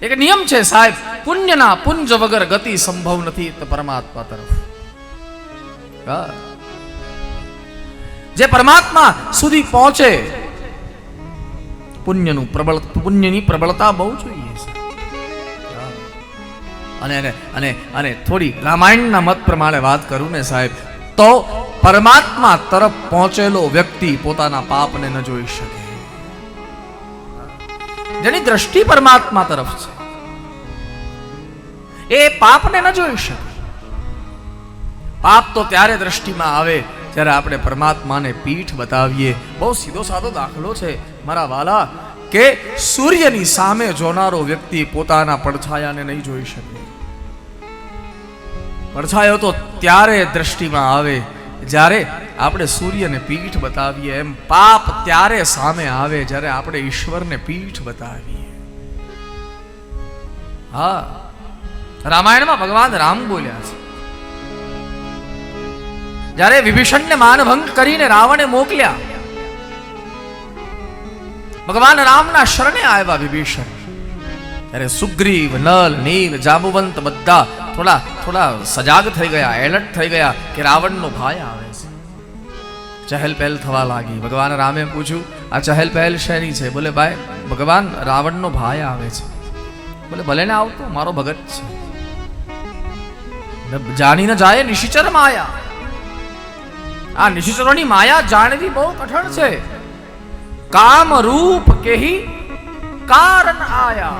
એક નિયમ છે સાહેબ, પુણ્યના પુંજ વગર ગતિ સંભવ નથી તો પરમાત્મા તરફ. જે પરમાત્મા સુધી પહોંચે, પુણ્યનું પ્રબળ, પુણ્યની પ્રબળતા બહુ જોઈએ અને અને અને થોડી રામાયણના મત પ્રમાણે વાત કરું ને સાહેબ, તો પરમાત્મા તરફ પહોંચેલો વ્યક્તિ પોતાના પાપને ન જોઈ શકે. જેની દ્રષ્ટિ પરમાત્મા તરફ છે. એ પાપને ન જોઈ શકે. પાપ તો ત્યારે દ્રષ્ટિમાં આવે જ્યારે આપણે પરમાત્માને પીઠ બતાવીએ. બહુ સીધો સાધો દાખલો છે મારા વાલા, કે સૂર્યની સામે જોનારો વ્યક્તિ પોતાના પડછાયાને નહીં જોઈ શકે. પડછાયો તો ત્યારે દ્રષ્ટિમાં આવે જ્યારે આપણે સૂર્યને પીઠ બતાવીએ એમ પાપ ત્યારે સામે આવે જ્યારે આપણે ઈશ્વરને પીઠ બતાવીએ. હા, રામાયણમાં ભગવાન રામ બોલ્યા છે. જ્યારે વિભીષણને માનભંગ કરીને રાવણે મોકલ્યા, ભગવાન રામના શરણે આવ્યા વિભીષણ. ત્યારે સુગ્રીવ, નલ, નીલ, જાંબુવંત બધા થોડા થોડા સજાગ થઈ ગયા, એલર્ટ થઈ ગયા કે રાવણનો ભાઈ આવે છે. ચહેલ પહેલ થવા લાગી. ભગવાન રામે પૂછ્યું, આ ચહેલ પહેલ શેની છે? બોલે, ભાઈ, ભગવાન રાવણનો ભાઈ આવે છે. બોલે, ભલે ને આવતો, મારો ભગત છે. જાણીને જાય નિશિચર માયા. આ નિશિચરોની માયા જાણવી બહુ કઠણ છે. કામ રૂપ કેહી કારણ આયા.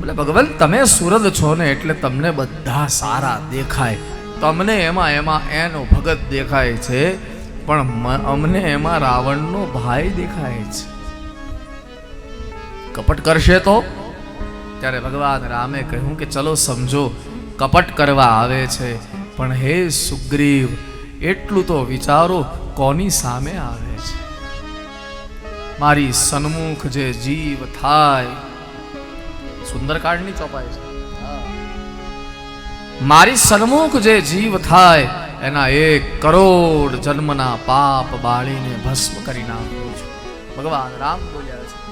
બોલે, ભગવાન, તમે સુરજ છો ને એટલે તમને બધા સારા દેખાય. તમને એમાં એમાં એનો ભગત દેખાય છે, પણ અમને એમાં રાવણનો ભાઈ દેખાય છે. કપટ કરશે તો? ત્યારે ભગવાન રામે કહ્યું કે ચલો સમજો, કપટ કરવા આવે છે, પણ હે સુગ્રીવ, એટલું તો વિચારો કોની સામે આવે છે. મારી સન્મુખ જે જીવ થાય, સુંદરકાંડની ચોપાઈ છે. મારી સન્મુખ જે જીવ થાય, એના એક કરોડ જન્મના પાપ બાળીને ભસ્મ કરી નાખું છું. ભગવાન રામ બોલ્યા છે.